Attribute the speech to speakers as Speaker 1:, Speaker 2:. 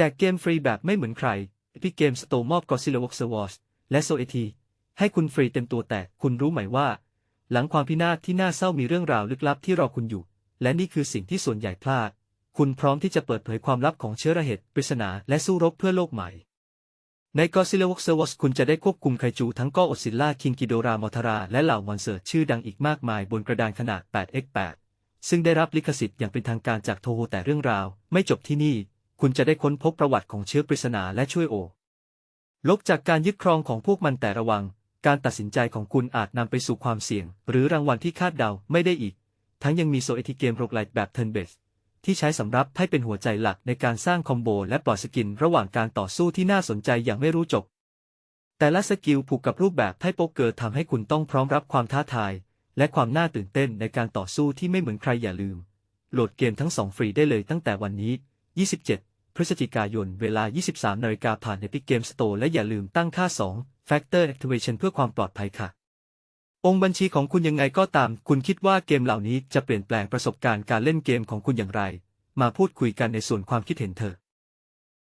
Speaker 1: แจกเกมฟรีแบบไม่เหมือนใคร Epic Games Store มอบ Godzilla Vox Wars และ SOET ให้คุณฟรีเต็มตัวแต่คุณรู้ไหมว่า หลังความพินาศที่น่าเศร้ามีเรื่องราวลึกลับที่รอคุณอยู่ และนี่คือสิ่งที่ส่วนใหญ่พลาด คุณพร้อมที่จะเปิดเผยความลับของเชื้อระเหตุปริศนาและสู้รบเพื่อโลกใหม่ ใน Godzilla Vox Wars คุณจะได้ควบคุมไคจูทั้งก้ออดซิลล่าคิงกิโดรามอทารา และเหล่ามอนเตอร์ชื่อดังอีกมากมายบนกระดานขนาด 8x8 ซึ่งได้รับลิขสิทธิ์อย่างเป็นทางการจากโทโฮแต่เรื่องราว ไม่จบที่นี่ คุณจะได้ค้นพบประวัติของเชื้อปริศนาและช่วยโอ ลบจากการยึดครองของพวกมันแต่ระวัง การตัดสินใจของคุณอาจนำไปสู่ความเสี่ยง หรือรางวัลที่คาดเดาไม่ได้อีก ทั้งยังมีโซเอติเกมโรกไลท์แบบเทิร์นเบสที่ใช้สำรับให้เป็นหัวใจหลักในการสร้างคอมโบและปล่อยสกินระหว่างการต่อสู้ที่น่าสนใจอย่างไม่รู้จบ แต่ละสกิลผูกกับรูปแบบไพ่โป๊กเกอร์ทำให้คุณต้องพร้อมรับความท้าทาย และความน่าตื่นเต้นในการต่อสู้ที่ไม่เหมือนใครอย่าลืม โหลดเกมทั้งสองฟรีได้เลยตั้งแต่วันนี้ 27 พฤศจิกายน เวลา 23นาฬิกาผ่าน Epic Game Store และอย่าลืมตั้งค่า 2 Factor Activation เพื่อความปลอดภัยค่ะ องค์บัญชีของคุณยังไงก็ตาม คุณคิดว่าเกมเหล่านี้จะเปลี่ยนแปลงประสบการณ์การเล่นเกมของคุณอย่างไร มาพูดคุยกันในส่วนความคิดเห็นเถอะ